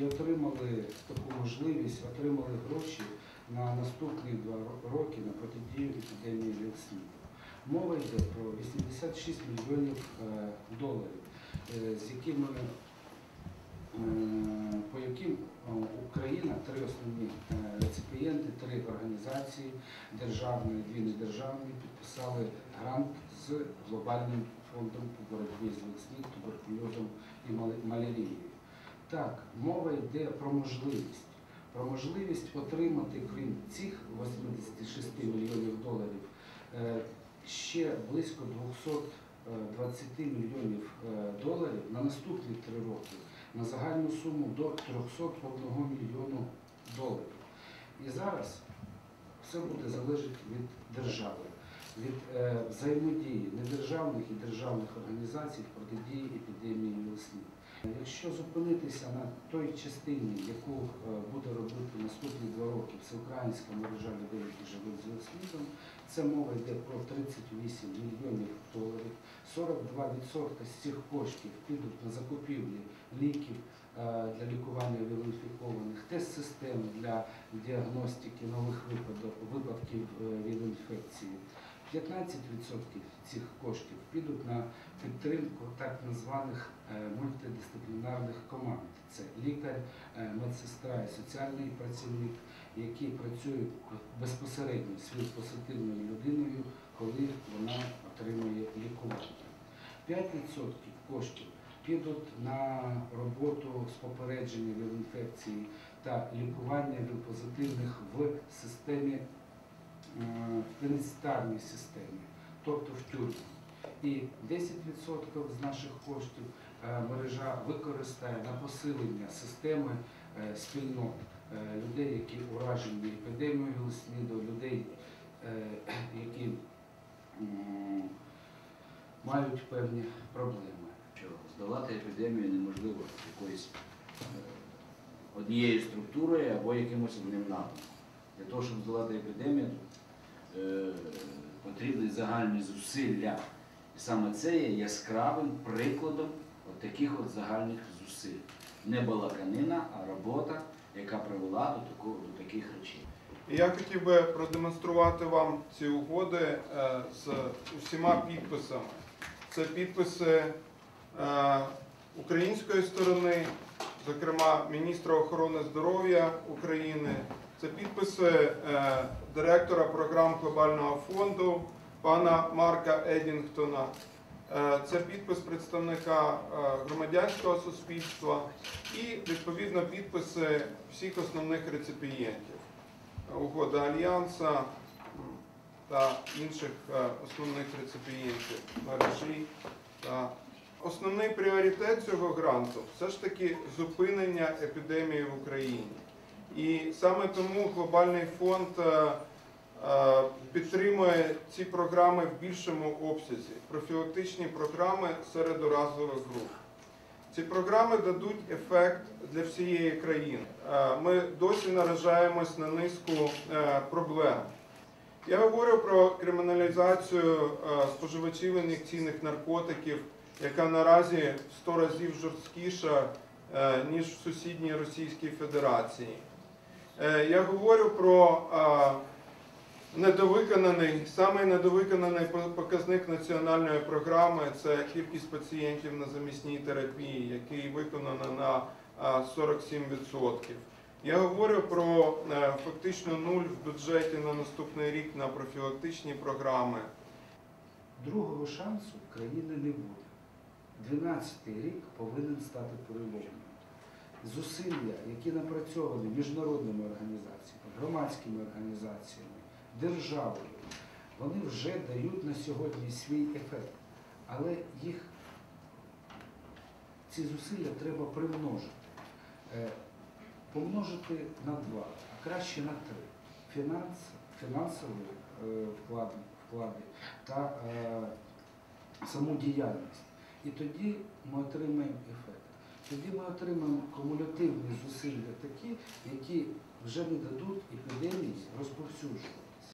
і отримали таку можливість, отримали гроші на наступні два роки на протидію епідемії ВІЛ-СНІДу. Мова йде про 86 мільйонів е, доларів, е, з якими е, по яким Україна, три основні реципієнти, три організації державні, дві недержавні, підписали грант з глобальним фондом по боротьбі з ВІЛ-СНІД, туберкульозом і малярією. Так, мова йде про можливість. Про можливість отримати, крім цих 86 мільйонів доларів, е, ще близько 220 мільйонів е, доларів на наступні три роки на загальну суму до 301 мільйону доларів. І зараз все буде залежати від держави, від е, взаємодії недержавних і державних організацій протидії епідемії ВІЛ-СНІД. Якщо зупинитися на той частині, яку е, буде робити наступні два роки всеукраїнська мережа людей, які живуть з ВІЛ-СНІДом, це мова йде про 38 мільйонів доларів. 42% з цих коштів підуть на закупівлі ліків е, для лікування віл-інфікованих, тест-системи для діагностики нових випадків е, віл-інфекції. 15% цих коштів підуть на підтримку так званих е, мультидисциплінарних команд. Це лікар, е, медсестра і соціальний працівник, які працюють безпосередньо з віл-позитивною людиною, коли вона отримує лікування. 5% коштів підуть на роботу з попередження віл-інфекції та лікування віл-позитивних в системі, е, пенітенціарній системі, тобто в тюрмі. І 10% з наших коштів е, мережа використає на посилення системи е, спільнот людей, які уражені епідемією ВІЛ-СНІДу, людей, які мають певні проблеми. що здолати епідемію неможливо якоюсь однією структурою або якимось одним напрямком. Для того, щоб здолати епідемію, потрібні загальні зусилля. І саме це є яскравим прикладом от таких от загальних зусиль. Не балаканина, а робота, яка привела до, такого, до таких речей. Я хотів би продемонструвати вам ці угоди е, з усіма підписами. Це підписи е, української сторони, зокрема міністра охорони здоров'я України. Це підписи е, директора програм Глобального фонду пана Марка Едінгтона. Е, Це підпис представника е, громадянського суспільства і відповідно підписи всіх основних реципієнтів угода Альянса та інших основних реципієнтів мережі. Основний пріоритет цього гранту все ж таки зупинення епідемії в Україні. І саме тому глобальний фонд е, е, підтримує ці програми в більшому обсязі, профілактичні програми серед уразливих груп. Ці програми дадуть ефект для всієї країни. Е, Ми досі наражаємось на низку проблем. Я говорю про криміналізацію споживачів ін'єкційних наркотиків, яка наразі в 100 разів жорсткіша, ніж в сусідній Російській Федерації. Е, Я говорю про недовиконаний, самий недовиконаний показник національної програми це кількість пацієнтів на замісній терапії, який виконано на 47%. Я говорю про е, фактично нуль в бюджеті на наступний рік на профілактичні програми. Другого шансу країни не буде. 12-й рік повинен стати переломним. Зусилля, які напрацьовані міжнародними організаціями, громадськими організаціями, державою, вони вже дають на сьогодні свій ефект. Але їх ці зусилля треба примножити. Е, Помножити на два, а краще на три. Фінанс, фінансові е, вклади, вклади та е, саму діяльність. І тоді ми отримаємо ефект. Тоді ми отримаємо кумулятивні зусилля такі, які вже не дадуть епідемії розповсюджувати.